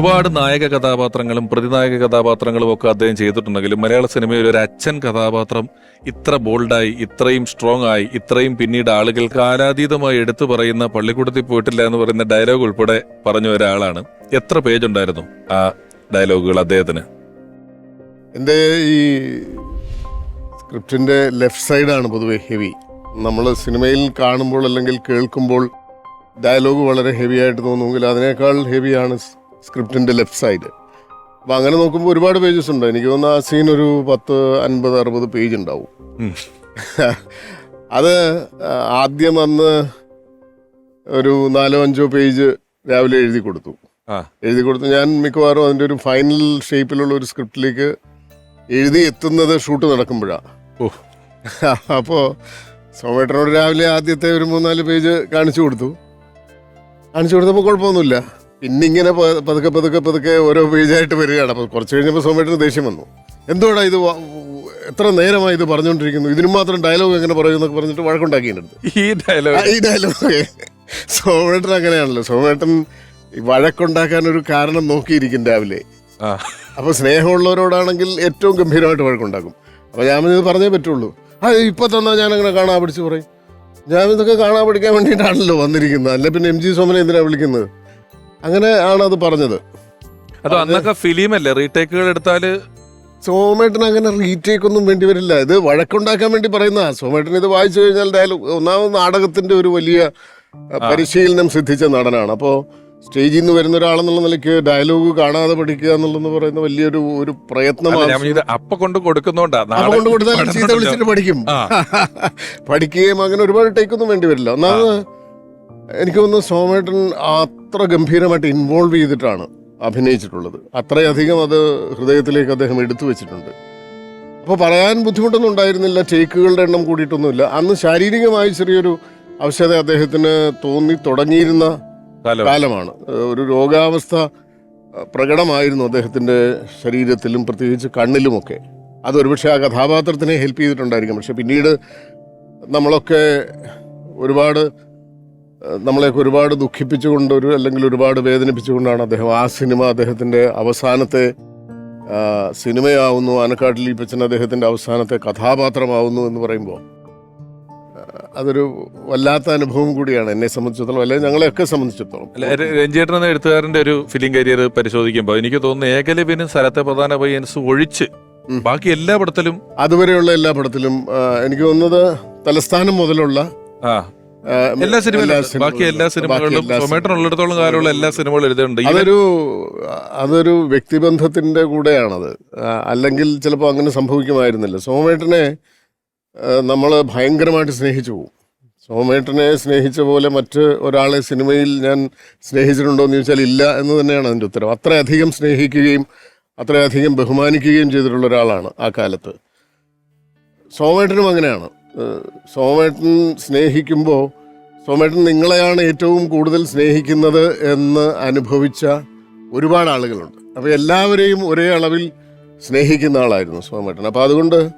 ഒരുപാട് നായക കഥാപാത്രങ്ങളും പ്രതിനായക കഥാപാത്രങ്ങളും ഒക്കെ അദ്ദേഹം ചെയ്തിട്ടുണ്ടെങ്കിലും മലയാള സിനിമയിൽ ഒരു അച്ഛൻ കഥാപാത്രം ഇത്ര ബോൾഡായി ഇത്രയും സ്ട്രോങ് ആയി ഇത്രയും പിന്നീട് ആളുകൾ കാലാതീതമായി എടുത്തു പറയുന്ന പള്ളിക്കൂടത്തിൽ പോയിട്ടില്ല എന്ന് പറയുന്ന ഡയലോഗ് ഉൾപ്പെടെ പറഞ്ഞ ഒരാളാണ്. എത്ര പേജ് ഉണ്ടായിരുന്നു ആ ഡയലോഗുകൾ അദ്ദേഹത്തിന്? എന്റെ ഈ സ്ക്രിപ്റ്റിന്റെ ലെഫ്റ്റ് സൈഡാണ് പൊതുവെ ഹെവി നമ്മൾ സിനിമയിൽ കാണുമ്പോൾ അല്ലെങ്കിൽ കേൾക്കുമ്പോൾ ഡയലോഗ് വളരെ ഹെവി ആയിട്ട് തോന്നുമെങ്കിൽ അതിനേക്കാൾ ഹെവിയാണ് സ്ക്രിപ്റ്റിന്റെ ലെഫ്റ്റ് സൈഡ്. അപ്പം അങ്ങനെ നോക്കുമ്പോൾ ഒരുപാട് പേജസ് ഉണ്ട്. എനിക്ക് തോന്നുന്നു ആ സീൻ ഒരു പത്ത് അൻപത് അറുപത് പേജ് ഉണ്ടാവും. അത് ആദ്യം അന്ന് ഒരു നാലോ അഞ്ചോ പേജ് രാവിലെ എഴുതി കൊടുത്തു. എഴുതി കൊടുത്തു. ഞാൻ മിക്കവാറും അതിന്റെ ഒരു ഫൈനൽ ഷേപ്പിലുള്ള ഒരു സ്ക്രിപ്റ്റിലേക്ക് എഴുതി എത്തുന്നത് ഷൂട്ട് നടക്കുമ്പോഴാണ് ഓ. അപ്പോൾ സോമേട്ടനോട് രാവിലെ ആദ്യത്തെ ഒരു മൂന്നാൽ പേജ് കാണിച്ചു കൊടുത്തു. കാണിച്ചു കൊടുത്തപ്പോൾ കുഴപ്പമൊന്നുമില്ല. പിന്നെ ഇങ്ങനെ പതുക്കെ പതുക്കെ പതുക്കെ ഓരോ പേജായിട്ട് വരികയാണ്. അപ്പോൾ കുറച്ച് കഴിഞ്ഞപ്പോൾ സോമേട്ടന് ദേഷ്യം വന്നു. എന്തുകൊണ്ടാ ഇത് എത്ര നേരമായി ഇത് പറഞ്ഞുകൊണ്ടിരിക്കുന്നു? ഇതിന് മാത്രം ഡയലോഗ് എങ്ങനെ പറയുന്നൊക്കെ പറഞ്ഞിട്ട് വഴക്കുണ്ടാക്കി ഈ ഡയലോഗ് ഈ ഡയലോഗ് സോമേട്ടൻ അങ്ങനെയാണല്ലോ. സോമേട്ടൻ വഴക്കുണ്ടാക്കാൻ ഒരു കാരണം നോക്കിയിരിക്കും രാവിലെ. അപ്പൊ സ്നേഹമുള്ളവരോടാണെങ്കിൽ ഏറ്റവും ഗംഭീരമായിട്ട് വഴക്കുണ്ടാക്കും. അപ്പൊ ഞാൻ ഇത് പറഞ്ഞേ പറ്റുള്ളൂ. ആ ഇപ്പൊ തന്നാ ഞാൻ അങ്ങനെ കാണാൻ പിടിച്ചു പറയും. ഞാൻ ഇതൊക്കെ കാണാൻ പഠിക്കാൻ വേണ്ടിയിട്ടാണല്ലോ വന്നിരിക്കുന്നത്. അല്ല പിന്നെ എം ജി സോമനെ എന്തിനാണ് വിളിക്കുന്നത്? അങ്ങനെ ആണ് അത് പറഞ്ഞത്. അത് അന്നൊക്കെ ഫിലിമല്ലേ? റീടേക്കുകൾ സോമേട്ടൻ അങ്ങനെ റീടേക്ക് ഒന്നും വേണ്ടി വരില്ല. ഇത് വഴക്കുണ്ടാക്കാൻ വേണ്ടി പറയുന്ന സോമേട്ടൻ ഇത് വായിച്ചു കഴിഞ്ഞാൽ ഡയലോഗ് ഒന്നാമത് നാടകത്തിന്റെ ഒരു വലിയ പരിശീലനം സിദ്ധിച്ച നടനാണ്. അപ്പോൾ സ്റ്റേജിൽ നിന്ന് വരുന്ന ഒരാളെന്നുള്ള നിലയ്ക്ക് ഡയലോഗ് കാണാതെ പഠിക്കുക എന്നുള്ളതെന്ന് പറയുന്ന വലിയൊരു ഒരു പ്രയത്നമാണ് അപ്പ കൊണ്ട് അപ്പൊ കൊടുത്താൽ ചീത്ത വിളിച്ചിട്ട് പഠിക്കും. ആ. പഠിക്കുകയും അങ്ങനെ ഒരുപാട് ടേക്ക് ഒന്നും വേണ്ടി വരില്ല. ഒന്നാമത് എനിക്ക് തോന്നുന്നു സോമേട്ടൻ അത്ര ഗംഭീരമായിട്ട് ഇൻവോൾവ് ചെയ്തിട്ടാണ് അഭിനയിച്ചിട്ടുള്ളത്. അത്രയധികം അത് ഹൃദയത്തിലേക്ക് അദ്ദേഹം എടുത്തു വെച്ചിട്ടുണ്ട്. അപ്പോൾ പറയാൻ ബുദ്ധിമുട്ടൊന്നും ഉണ്ടായിരുന്നില്ല ടേക്കുകളുടെ എണ്ണം കൂടിയിട്ടൊന്നുമില്ല. അന്ന് ശാരീരികമായി ചെറിയൊരു അവശത അദ്ദേഹത്തിന് തോന്നി തുടങ്ങിയിരുന്ന കാലം. കാലമാണ്. ഒരു രോഗാവസ്ഥ പ്രകടമായിരുന്നു അദ്ദേഹത്തിന്റെ ശരീരത്തിലും പ്രത്യേകിച്ച് കണ്ണിലുമൊക്കെ. അതൊരുപക്ഷെ ആ കഥാപാത്രത്തിനെ ഹെൽപ്പ് ചെയ്തിട്ടുണ്ടായിരിക്കും. പക്ഷെ പിന്നീട് നമ്മളൊക്കെ ഒരുപാട് നമ്മളെയൊക്കെ ഒരുപാട് ദുഃഖിപ്പിച്ചുകൊണ്ട് ഒരു അല്ലെങ്കിൽ ഒരുപാട് വേദനിപ്പിച്ചുകൊണ്ടാണ് അദ്ദേഹം ആ സിനിമ അദ്ദേഹത്തിന്റെ അവസാനത്തെ സിനിമയാവുന്നു. ആനക്കാട്ടിൽ ഈപ്പച്ചൻ അദ്ദേഹത്തിന്റെ അവസാനത്തെ കഥാപാത്രമാവുന്നു എന്ന് പറയുമ്പോൾ അതൊരു വല്ലാത്ത അനുഭവം കൂടിയാണ് എന്നെ സംബന്ധിച്ചിടത്തോളം അല്ലെങ്കിൽ ഞങ്ങളെയൊക്കെ സംബന്ധിച്ചിടത്തോളം. രഞ്ജേട്ടൻ എന്ന എഴുത്തുകാരന്റെ ഒരു ഫിലിം കരിയർ പരിശോധിക്കുമ്പോൾ എനിക്ക് തോന്നുന്നു ഏകലവ്യനും സ്ഥലത്തെ പ്രധാന പയ്യൻസ് ഒഴിച്ച് ബാക്കി എല്ലാ പടത്തിലും അതുവരെയുള്ള എല്ലാ പടത്തിലും എനിക്ക് തോന്നുന്നത് തലസ്ഥാനം മുതലുള്ള എല്ലാ സിനിമയിലും ബാക്കി എല്ലാ. സിനിമകളിലും സൊമേട്ടൻ ഉള്ളിടത്തോളം കാലമുള്ള എല്ലാ സിനിമകളും എഴുതുന്നുണ്ട്. അതൊരു അതൊരു വ്യക്തിബന്ധത്തിന്റെ കൂടെയാണത്. അല്ലെങ്കിൽ ചിലപ്പോൾ അങ്ങനെ സംഭവിക്കുമായിരുന്നില്ല. സോമേട്ടനെ നമ്മൾ ഭയങ്കരമായിട്ട് സ്നേഹിച്ചു പോകും സോമേട്ടനെ സ്നേഹിച്ച പോലെ മറ്റ് ഒരാളെ സിനിമയിൽ ഞാൻ സ്നേഹിച്ചിട്ടുണ്ടോ എന്ന് ചോദിച്ചാൽ ഇല്ല എന്ന് തന്നെയാണ് അതിന്റെ ഉത്തരം. അത്രയധികം സ്നേഹിക്കുകയും അത്രയധികം ബഹുമാനിക്കുകയും ചെയ്തിട്ടുള്ള ഒരാളാണ് ആ കാലത്ത്. സോമേട്ടനും അങ്ങനെയാണ്. സോമേട്ടൻ സ്നേഹിക്കുമ്പോൾ സോമേട്ടൻ നിങ്ങളെയാണ് ഏറ്റവും കൂടുതൽ സ്നേഹിക്കുന്നത് എന്ന് അനുഭവിച്ച ഒരുപാട് ആളുകളുണ്ട്. അപ്പോൾ എല്ലാവരെയും ഒരേ അളവിൽ സ്നേഹിക്കുന്ന ആളായിരുന്നു സോമേട്ടൻ. അപ്പോൾ അതുകൊണ്ട്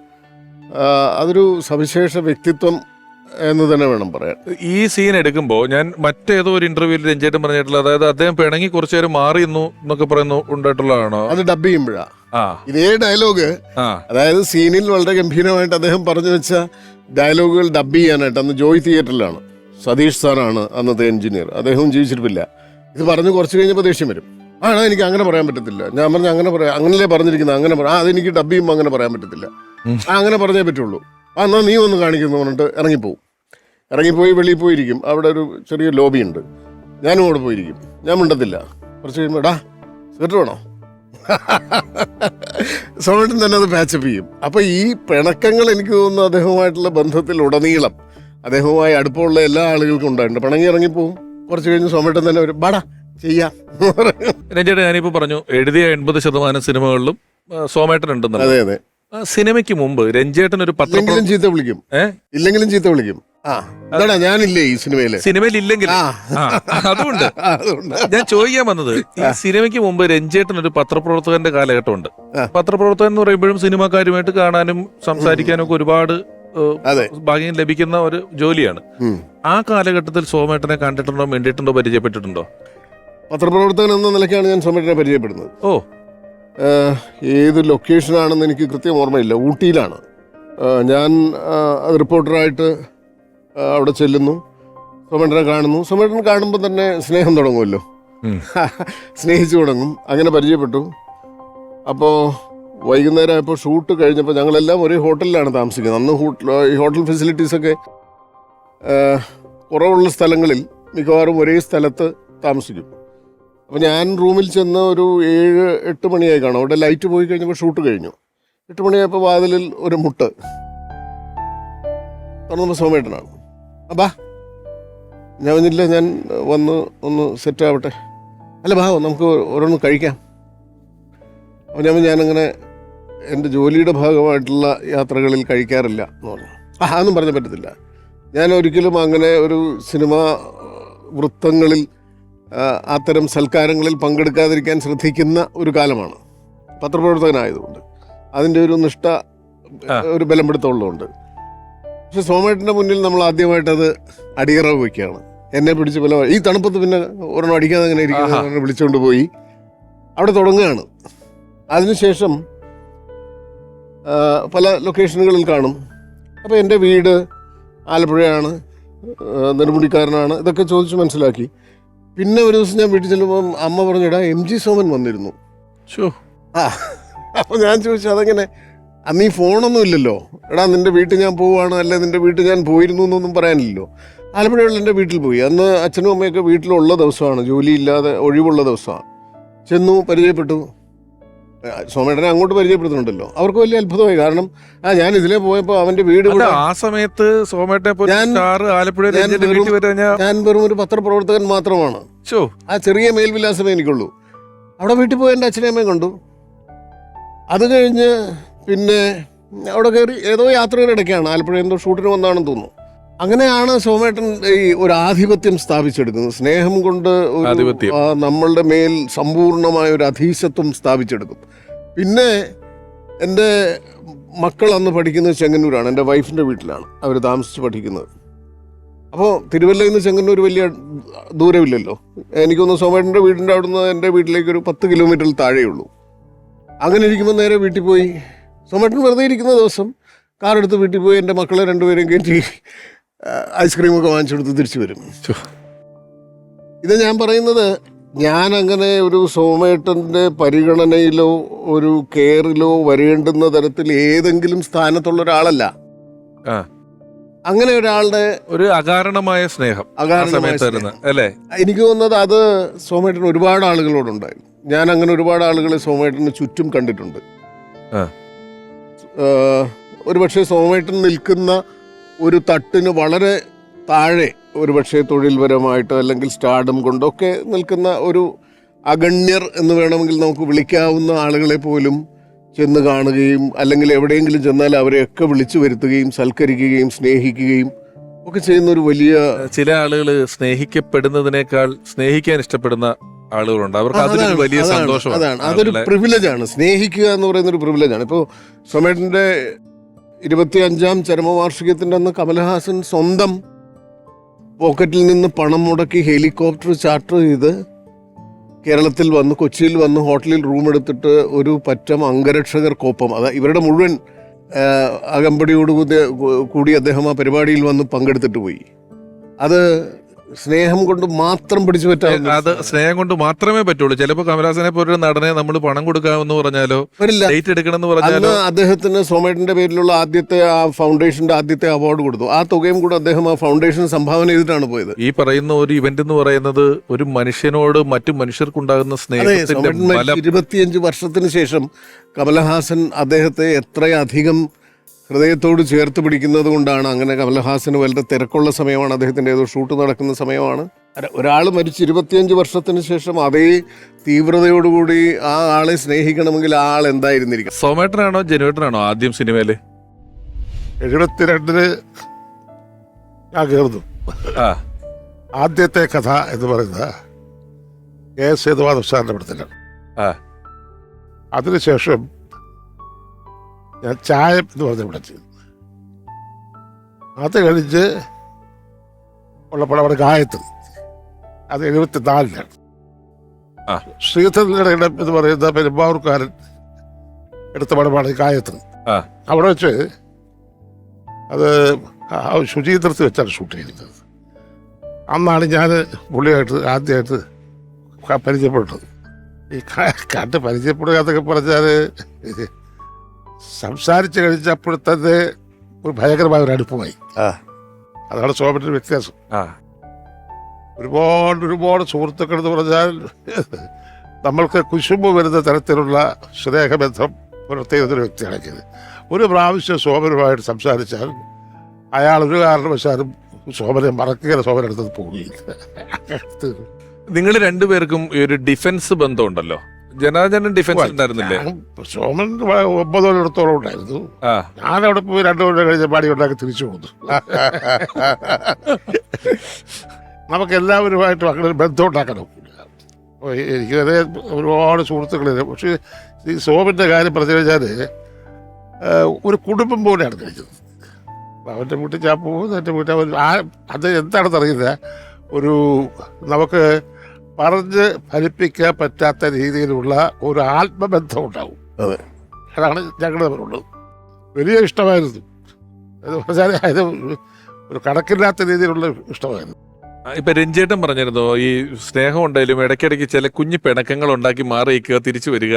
അതൊരു സവിശേഷ വ്യക്തിത്വം എന്ന് തന്നെ വേണം പറയാൻ. ഈ സീൻ എടുക്കുമ്പോൾ ഞാൻ മറ്റേതോ ഒരു ഇന്റർവ്യൂവിൽ രഞ്ജേട്ടൻ പറഞ്ഞിട്ടുള്ള അതായത് അദ്ദേഹം പിണങ്ങി കുറച്ചു നേരം മാറിയെന്നു എന്നൊക്കെ പറയുന്നു ഉണ്ടായിട്ടുള്ളതാണോ? അത് ഡബ് ചെയ്യുമ്പോഴാ. ഇതേ ഡയലോഗ് അതായത് സീനിൽ വളരെ ഗംഭീരമായിട്ട് അദ്ദേഹം പറഞ്ഞു വെച്ച ഡയലോഗുകൾ ഡബ് ചെയ്യാനായിട്ട് അന്ന് ജോയ് തിയേറ്ററിലാണ് സതീഷ് സാറാണ് അന്നത്തെ എഞ്ചിനീയർ അദ്ദേഹവും ജീവിച്ചിട്ടില്ല. ഇത് പറഞ്ഞു കുറച്ച് കഴിഞ്ഞപ്പോൾ ദേഷ്യം വരും. ആണോ എനിക്ക് അങ്ങനെ പറയാൻ പറ്റത്തില്ല. ഞാൻ പറഞ്ഞു അങ്ങനെ പറയാം അങ്ങനല്ലേ പറഞ്ഞിരിക്കുന്നത്. അങ്ങനെ പറയാം ആ അതെനിക്ക് ഡബ് ചെയ്യുമ്പോൾ അങ്ങനെ പറയാൻ പറ്റത്തില്ല. അങ്ങനെ പറഞ്ഞേ പറ്റുള്ളൂ. ആ എന്നാൽ നീ ഒന്ന് കാണിക്കുന്നു പറഞ്ഞിട്ട് ഇറങ്ങിപ്പോവും. ഇറങ്ങിപ്പോയി വെളിയിൽ പോയിരിക്കും. അവിടെ ഒരു ചെറിയ ലോബി ഉണ്ട്. ഞാനും അവിടെ പോയിരിക്കും. ഞാൻ മിണ്ടത്തില്ല. കുറച്ച് കഴിയുമ്പോൾ ഡാ സിഗരറ്റ് വേണോ? സോമേട്ടൻ തന്നെ അത് പാച്ചപ്പ് ചെയ്യും. അപ്പോൾ ഈ പിണക്കങ്ങൾ എനിക്ക് തോന്നുന്നു അദ്ദേഹവുമായിട്ടുള്ള ബന്ധത്തിൽ ഉടനീളം അദ്ദേഹവുമായി അടുപ്പമുള്ള എല്ലാ ആളുകൾക്കും ഉണ്ടായിട്ടുണ്ട്. പിണങ്ങി ഇറങ്ങിപ്പോവും. കുറച്ച് കഴിഞ്ഞ് സോമേട്ടൻ തന്നെ ഒരു ബാടാ ചെയ്യാം. രഞ്ജേട്ടൻ ഞാനിപ്പോൾ പറഞ്ഞു എഴുതിയ എൺപത് ശതമാനം സിനിമകളിലും സോമേട്ടൻ ഉണ്ടെന്ന് അതെ അതെ. സിനിമയ്ക്ക് മുമ്പ് രഞ്ജേട്ടൻ ഒരു പത്രം ഇല്ലെങ്കിലും ചീത്ത വിളിക്കും. ഏ? ഇല്ലെങ്കിലും ചീത്ത വിളിക്കും. ആ ഞാനില്ലേ ഈ സിനിമയിൽ? സിനിമയിൽ ഇല്ലെങ്കിൽ ആ അതുകൊണ്ട് ആ, അതുകൊണ്ട് ഞാൻ ചോദിക്കാൻ വന്നത് ഈ സിനിമയ്ക്ക് മുമ്പ് രഞ്ജേട്ടൻ ഒരു പത്രപ്രവർത്തകന്റെ കാലഘട്ടമുണ്ട്. ആ. പത്രപ്രവർത്തകൻ എന്ന് പറയുമ്പോഴും സിനിമാക്കാരുമായിട്ട് കാണാനും സംസാരിക്കാനും ഒക്കെ ഒരുപാട് ഏഹ്, അതെ. ഭാഗ്യം ലഭിക്കുന്ന ഒരു ജോലിയാണ്. ഉം. ആ കാലഘട്ടത്തിൽ സോമേട്ടനെ കണ്ടിട്ടുണ്ടോ മിണ്ടിയിട്ടുണ്ടോ പരിചയപ്പെട്ടിട്ടുണ്ടോ? പത്രപ്രവർത്തകൻ എന്ന നിലയ്ക്കാണ് ഞാൻ സോമേട്ടനെ പരിചയപ്പെടുന്നത്. ഓ. ഏത് ലൊക്കേഷനാണെന്ന് എനിക്ക് കൃത്യം ഓർമ്മയില്ല. ഊട്ടിയിലാണ്. ഞാൻ റിപ്പോർട്ടറായിട്ട് അവിടെ ചെല്ലുന്നു. സോമേട്ടനെ കാണുന്നു. സോമേട്ടനെ കാണുമ്പോൾ തന്നെ സ്നേഹം തുടങ്ങുമല്ലോ. സ്നേഹിച്ചു തുടങ്ങും. അങ്ങനെ പരിചയപ്പെട്ടു. അപ്പോൾ വൈകുന്നേരം ആയപ്പോൾ ഷൂട്ട് കഴിഞ്ഞപ്പോൾ ഞങ്ങളെല്ലാം ഒരേ ഹോട്ടലിലാണ് താമസിക്കുന്നത്. അന്ന് ഹോട്ടൽ ഈ ഹോട്ടൽ ഫെസിലിറ്റീസൊക്കെ കുറവുള്ള സ്ഥലങ്ങളിൽ മിക്കവാറും ഒരേ സ്ഥലത്ത് താമസിക്കും. അപ്പോൾ ഞാൻ റൂമിൽ ചെന്ന് ഒരു ഏഴ് എട്ട് മണിയായി കാണും. അവിടെ ലൈറ്റ് പോയി കഴിഞ്ഞപ്പോൾ ഷൂട്ട് കഴിഞ്ഞു. എട്ട് മണിയായപ്പോൾ വാതിലിൽ ഒരു മുട്ട്. തുറന്നപ്പോൾ സോമേട്ടനാണ് അപ്പാ ഞാൻ പറഞ്ഞില്ല ഞാൻ വന്ന് ഒന്ന് സെറ്റ് ആവട്ടെ. അല്ല ബാ നമുക്ക് ഓരോന്ന് കഴിക്കാം. അപ്പോൾ ഞാൻ ഞാനങ്ങനെ എന്റെ ജോലിയുടെ ഭാഗമായിട്ടുള്ള യാത്രകളിൽ കഴിക്കാറില്ല എന്ന് പറഞ്ഞു. ആ അതൊന്നും പറഞ്ഞ പറ്റത്തില്ല. ഞാൻ ഒരിക്കലും അങ്ങനെ ഒരു സിനിമ വൃത്തങ്ങളിൽ അത്തരം സൽക്കാരങ്ങളിൽ പങ്കെടുക്കാതിരിക്കാൻ ശ്രദ്ധിക്കുന്ന ഒരു കാലമാണ്. പത്രപ്രവർത്തകനായതുകൊണ്ട്. അതിന്റെ ഒരു നിഷ്ഠ ഒരു ബലം പിടുത്തമുള്ളതുകൊണ്ട് പക്ഷെ സോമേട്ടന്റെ മുന്നിൽ നമ്മൾ ആദ്യമായിട്ടത് അടിയറവ് വയ്ക്കുകയാണ്. എന്നെ പിടിച്ച് പല ഈ തണുപ്പത്ത് പിന്നെ ഒരെണ്ണം അടിക്കാതെ അങ്ങനെ. ഇരിക്കുന്ന വിളിച്ചുകൊണ്ട് പോയി. അവിടെ തുടങ്ങുകയാണ്. അതിനുശേഷം പല ലൊക്കേഷനുകളിൽ കാണും. അപ്പോൾ എന്റെ വീട് ആലപ്പുഴയാണ് നെടുമുടിക്കാരനാണ്. ഇതൊക്കെ ചോദിച്ച് മനസ്സിലാക്കി. പിന്നെ ഒരു ദിവസം ഞാൻ വീട്ടിൽ ചെല്ലുമ്പോൾ അമ്മ പറഞ്ഞിടാ എം ജി സോമൻ വന്നിരുന്നു. ഷോ ആ അപ്പോൾ ഞാൻ ചോദിച്ചു അതെങ്ങനെ? അന്ന് ഈ ഫോണൊന്നും ഇല്ലല്ലോ. എടാ നിന്റെ വീട്ടിൽ ഞാൻ പോവുകയാണ് അല്ലെ? നിന്റെ വീട്ടിൽ ഞാൻ പോയിരുന്നു എന്നൊന്നും പറയാനില്ലല്ലോ. ആലപ്പുഴയുള്ള എന്റെ വീട്ടിൽ പോയി. അന്ന് അച്ഛനും അമ്മയൊക്കെ വീട്ടിലുള്ള ദിവസമാണ് ജോലിയില്ലാതെ ഒഴിവുള്ള ദിവസമാണ്. ചെന്നു പരിചയപ്പെട്ടു. സോമേട്ടനെ അങ്ങോട്ട് പരിചയപ്പെടുത്തുന്നുണ്ടല്ലോ. അവർക്ക് വലിയ അത്ഭുതമായി. കാരണം ആ ഞാൻ ഇതിലെ പോയപ്പോൾ അവന്റെ വീട് ആ സമയത്ത് സോമേട്ടനെ ഞാൻ- വെറും- ഒരു പത്രപ്രവർത്തകൻ മാത്രമാണ്. ആ ചെറിയ മേൽവിലാസമേ എനിക്കുള്ളൂ. അവിടെ വീട്ടിൽ പോയി എന്റെ അച്ഛനെയമ്മയും കണ്ടു. അത് കഴിഞ്ഞ് പിന്നെ അവിടെ കയറി ഏതോ യാത്രയുടെ ഇടയ്ക്കാണ്. ആലപ്പുഴ എന്തോ ഷൂട്ടിന് വന്നാണെന്ന് തോന്നുന്നു. അങ്ങനെയാണ് സോമേട്ടൻ ഈ ഒരു ആധിപത്യം സ്ഥാപിച്ചെടുക്കുന്നത്. സ്നേഹം കൊണ്ട് ആധിപത്യം. നമ്മളുടെ മേൽ സമ്പൂർണമായ ഒരു അധീശത്വം സ്ഥാപിച്ചെടുക്കും പിന്നെ എന്റെ മക്കൾ അന്ന് പഠിക്കുന്നത് ചെങ്ങന്നൂരാണ്. എന്റെ വൈഫിന്റെ വീട്ടിലാണ്. അവർ താമസിച്ച് പഠിക്കുന്നത്. അപ്പോൾ തിരുവല്ലയിൽ നിന്ന് ചെങ്ങന്നൂർ വലിയ ദൂരമില്ലല്ലോ. എനിക്കൊന്ന് സോമേട്ടന്റെ വീടിന്റെ അവിടുന്ന് എന്റെ വീട്ടിലേക്ക് ഒരു പത്ത് കിലോമീറ്ററിൽ താഴെയുള്ളൂ. അങ്ങനെ ഇരിക്കുമ്പോൾ നേരെ വീട്ടിൽ പോയി. സോമേട്ടൻ വെറുതെ ഇരിക്കുന്ന ദിവസം കാറെടുത്ത് വീട്ടിൽ പോയി. എന്റെ മക്കളെ രണ്ടുപേരെയും കയറ്റി ഐസ്ക്രീമൊക്കെ വാങ്ങിച്ചെടുത്ത് തിരിച്ചു വരും. ഇത് ഞാൻ പറയുന്നത് ഞാൻ അങ്ങനെ ഒരു സോമേട്ടന്റെ പരിഗണനയിലോ ഒരു കെയറിലോ വരേണ്ടുന്ന തരത്തിൽ ഏതെങ്കിലും സ്ഥാനത്തുള്ള ഒരാളല്ല. അങ്ങനെ ഒരാളുടെ ഒരു അകാരണമായ സ്നേഹം അകാരണമായ അല്ലേ? എനിക്ക് തോന്നുന്നത് അത് സോമേട്ടൻ ഒരുപാട് ആളുകളോടുണ്ടായിരുന്നു. ഞാൻ അങ്ങനെ ഒരുപാട് ആളുകളെ സോമേട്ടന് ചുറ്റും കണ്ടിട്ടുണ്ട്. ഒരുപക്ഷെ സോമേട്ടൻ നിൽക്കുന്ന ഒരു തട്ടിന് വളരെ താഴെ ഒരുപക്ഷെ തൊഴിൽപരമായിട്ട് അല്ലെങ്കിൽ സ്റ്റാർഡം കൊണ്ടൊക്കെ നിൽക്കുന്ന ഒരു അഗണ്യർ എന്ന് വേണമെങ്കിൽ നമുക്ക് വിളിക്കാവുന്ന ആളുകളെ പോലും ചെന്ന് കാണുകയും അല്ലെങ്കിൽ എവിടെയെങ്കിലും ചെന്നാൽ അവരെയൊക്കെ വിളിച്ചു വരുത്തുകയും സൽക്കരിക്കുകയും സ്നേഹിക്കുകയും ഒക്കെ ചെയ്യുന്ന ഒരു വലിയ ചില ആളുകൾ സ്നേഹിക്കപ്പെടുന്നതിനേക്കാൾ സ്നേഹിക്കാൻ ഇഷ്ടപ്പെടുന്ന ആളുകളുണ്ട്. അവർക്ക് വലിയ സന്തോഷം സന്തോഷമാണ്. അതാണ്. അതൊരു പ്രിവിലേജാണ് പ്രിവിലേജ് ആണ്. സ്നേഹിക്കുക എന്ന് പറയുന്ന ഒരു പ്രിവിലേജ് ആണ്. ഇപ്പോൾ സൊമേറ്റിന്റെ ഇരുപത്തി അഞ്ചാം ചരമവാർഷികത്തിന്റെ അന്ന് കമൽഹാസൻ സ്വന്തം പോക്കറ്റിൽ നിന്ന് പണം മുടക്കി ഹെലികോപ്റ്റർ ചാർട്ടർ ചെയ്ത് കേരളത്തിൽ വന്ന് കൊച്ചിയിൽ വന്ന് ഹോട്ടലിൽ റൂം എടുത്തിട്ട് ഒരു പറ്റം അംഗരക്ഷകർക്കൊപ്പം അത് ഇവരുടെ മുഴുവൻ അകമ്പടിയോടുകൂടി കൂടി അദ്ദേഹം ആ പരിപാടിയിൽ വന്ന് പങ്കെടുത്തിട്ട് പോയി. അത് സ്നേഹം കൊണ്ട് മാത്രം പിടിച്ചു പറ്റാ അത് സ്നേഹം കൊണ്ട് മാത്രമേ പറ്റുള്ളൂ. ചിലപ്പോ കമലഹാസനെ പോലൊരു നടനെ നമ്മൾ പണം കൊടുക്കാമെന്ന് പറഞ്ഞാലോ ഡേറ്റ് എടുക്കണമെന്ന് പറഞ്ഞാലോ. അദ്ദേഹത്തിന് സോമേട്ടിന്റെ പേരിലുള്ള ആദ്യത്തെ ആ ഫൗണ്ടേഷന്റെ ആദ്യത്തെ അവാർഡ് കൊടുത്തു. ആ തുകയും കൂടെ അദ്ദേഹം ആ ഫൗണ്ടേഷൻ സംഭാവന ചെയ്തിട്ടാണ് പോയത്. ഈ പറയുന്ന ഒരു ഇവന്റ് എന്ന് പറയുന്നത് ഒരു മനുഷ്യനോട് മറ്റു മനുഷ്യർക്കുണ്ടാകുന്ന സ്നേഹം ഇരുപത്തിയഞ്ച് വർഷത്തിന് ശേഷം കമലഹാസൻ അദ്ദേഹത്തെ എത്രയധികം ഹൃദയത്തോട് ചേർത്ത് പിടിക്കുന്നത് കൊണ്ടാണ് അങ്ങനെ കമൽഹാസന് വളരെ തിരക്കുള്ള സമയമാണ് അദ്ദേഹത്തിന്റെ ഏതോ ഷൂട്ട് നടക്കുന്ന സമയമാണ്. ഒരാൾ മരിച്ച് ഇരുപത്തിയഞ്ച് വർഷത്തിന് ശേഷം അതേ തീവ്രതയോടുകൂടി ആ ആളെ സ്നേഹിക്കണമെങ്കിൽ ആ ആൾ എന്തായിരുന്നിരിക്കും? സോമേട്ടനാണോ ജനുവേട്ടനാണോ ആദ്യം സിനിമയിൽ? എഴുപത്തിരണ്ടിൽ ഞാൻ കയറുന്നു ആ. ആദ്യത്തെ കഥ എന്ന് പറയുന്നത് കെ എസ് സേതുവാദ സാറിന്റെ പടത്തിലാണ്. ആ. അതിനുശേഷം ഞാൻ ചായം എന്ന് പറഞ്ഞ ചെയ്തു അത് കഴിഞ്ഞ് ഉള്ളപ്പോൾ അവിടെ ഗായത്രി. അത് എഴുപത്തി നാലിലാണ് ശ്രീധരന്റെ ഇടം എന്ന് പറയുന്ന പെരുമ്പാവൂർക്കാരൻ എടുത്ത പടമാണ് ആ. അവിടെ വെച്ച് അത് ശുചീന്ദ്രത്തിൽ വെച്ചാണ് ഷൂട്ട് ചെയ്തത് അന്നാണ് ഞാൻ പുള്ളിയായിട്ട് ആദ്യമായിട്ട് പരിചയപ്പെട്ടത്. ഈ കണ്ട് പരിചയപ്പെടുക എന്നൊക്കെ പറഞ്ഞാൽ സംസാരിച്ച് കഴിഞ്ഞപ്പോൾ ഒരു ഭയങ്കരമായ ഒരു അടുപ്പമായി. ആ. അതാണ് സോമന്റെ വ്യത്യാസം. ഒരുപാട് ഒരുപാട് സുഹൃത്തുക്കൾ എന്ന് പറഞ്ഞാൽ നമ്മൾക്ക് കുശുമ്പ് വരുന്ന തരത്തിലുള്ള സ്നേഹബന്ധം പുലർത്തിയിരുന്ന ഒരു വ്യക്തിയാണ് ഒരു പ്രാവശ്യം സോമനുമായിട്ട് സംസാരിച്ചാൽ അയാൾ ഒരു കാരണവശാലും സോമനെ മറക്കുകയാണ് സോമനെടുത്തത് പോകുകയില്ല നിങ്ങൾ രണ്ടുപേർക്കും ഈ ഒരു ഡിഫൻസ് ബന്ധമുണ്ടല്ലോ. ജനാർദ്ദനൻ ഡിഫൻസ് ഉണ്ടായിരുന്നില്ലേ? സോമൻ ഒമ്പത് കൊല്ലത്തോളം ഉണ്ടായിരുന്നു. ഞാൻ അവിടെ പോയി രണ്ടു കൊല്ലം കഴിഞ്ഞ പാടി ഉണ്ടാക്കി തിരിച്ചു പോന്നു. നമുക്ക് എല്ലാവരുമായിട്ടും അങ്ങനെ ഒരു ബന്ധം ഉണ്ടാക്കണം എനിക്ക് അതേ ഒരുപാട് സുഹൃത്തുക്കളില്ല. പക്ഷേ ഈ സോമിന്റെ കാര്യം പറഞ്ഞു കഴിഞ്ഞാൽ ഒരു കുടുംബം പോലെയാണ് കഴിച്ചത് അവന്റെ വീട്ടിൽ ഞാൻ പോകുന്നു എന്റെ വീട്ടിൽ അവൻ ആ അത് എന്താണെന്ന് അറിയില്ല ഒരു നമുക്ക് പറഞ്ഞ് ഫലിപ്പിക്കാൻ പറ്റാത്ത രീതിയിലുള്ള ഒരു ആത്മബന്ധം ഉണ്ടാവും അതെ. അതാണ് ഞങ്ങളുടെ തമ്മിലുള്ളത് വലിയ ഇഷ്ടമായിരുന്നു. അത് പറഞ്ഞാൽ അത് ഒരു കണക്കില്ലാത്ത രീതിയിലുള്ള ഇഷ്ടമായിരുന്നു. ഇപ്പൊ രഞ്ജേട്ടൻ പറഞ്ഞിരുന്നു ഈ സ്നേഹം ഉണ്ടായാലും ഇടയ്ക്കിടയ്ക്ക് ചില കുഞ്ഞു പിണക്കങ്ങൾ ഉണ്ടാക്കി മാറിയിക്കുക തിരിച്ചു വരിക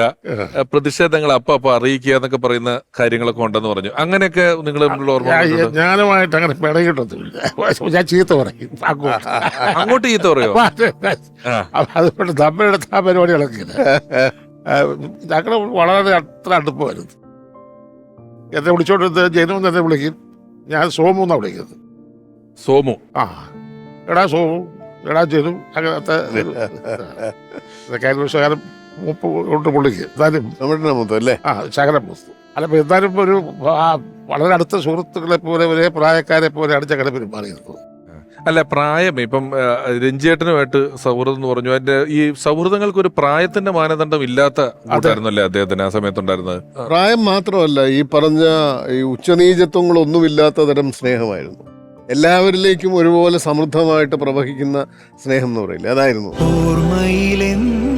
പ്രതിഷേധങ്ങൾ അപ്പ അപ്പൊ അറിയിക്കുക എന്നൊക്കെ പറയുന്ന കാര്യങ്ങളൊക്കെ ഉണ്ടെന്ന് പറഞ്ഞു. അങ്ങനെയൊക്കെ നിങ്ങൾ തമ്മിലുള്ള ഞാനുമായിട്ട് അങ്ങനെ പിണങ്ങിട്ടൊന്നുമില്ല ഞാൻ ചീത്ത പറയും. അങ്ങോട്ട്. ചീത്ത പറയോ? അതുകൊണ്ട് തമ്മിലെടുത്ത ആ പരിപാടികളൊക്കെ ഞങ്ങൾ വളരെ അത്ര അടുപ്പമായിരുന്നു. എന്നെ വിളിച്ചോണ്ടിരുന്നത് ജനു എന്നെ വിളിക്കും. ഞാൻ സോമു എന്നാണ് വിളിക്കുന്നത്. സോമു. ആ. എടാ സോമു എടാ ജനു അങ്ങനത്തെ ശകലം മൂപ്പ് കൊണ്ട് പുള്ളിക്ക് എന്തായാലും നമ്മുടെ മൊത്തം അല്ലേ? ആ ശകലം മുസ്തു അല്ല ഇപ്പൊ എന്തായാലും ഒരു വളരെ അടുത്ത സുഹൃത്തുക്കളെ പോലെ ഒരേ പ്രായക്കാരെ പോലെയാണ് ഞങ്ങളുടെ പെരുമാറിയിരുന്നത് അല്ല പ്രായം ഇപ്പം രഞ്ജിയേട്ടനുമായിട്ട് രഞ്ജേട്ടനുമായിട്ട് സൗഹൃദം എന്ന് പറഞ്ഞു. അതിന്റെ ഈ സൗഹൃദങ്ങൾക്ക് ഒരു പ്രായത്തിന്റെ മാനദണ്ഡം ഇല്ലാത്ത കൂട്ടായിരുന്നല്ലേ അദ്ദേഹത്തിന് ആ സമയത്തുണ്ടായിരുന്നത്? പ്രായം മാത്രമല്ല ഈ പറഞ്ഞ ഈ ഉച്ചനീചത്വങ്ങളൊന്നുമില്ലാത്ത തരം സ്നേഹമായിരുന്നു. എല്ലാവരിലേക്കും ഒരുപോലെ സമൃദ്ധമായിട്ട് പ്രവഹിക്കുന്ന സ്നേഹം എന്ന് പറയില്ലേ അതായിരുന്നു. ഓർമ്മയിലെന്നും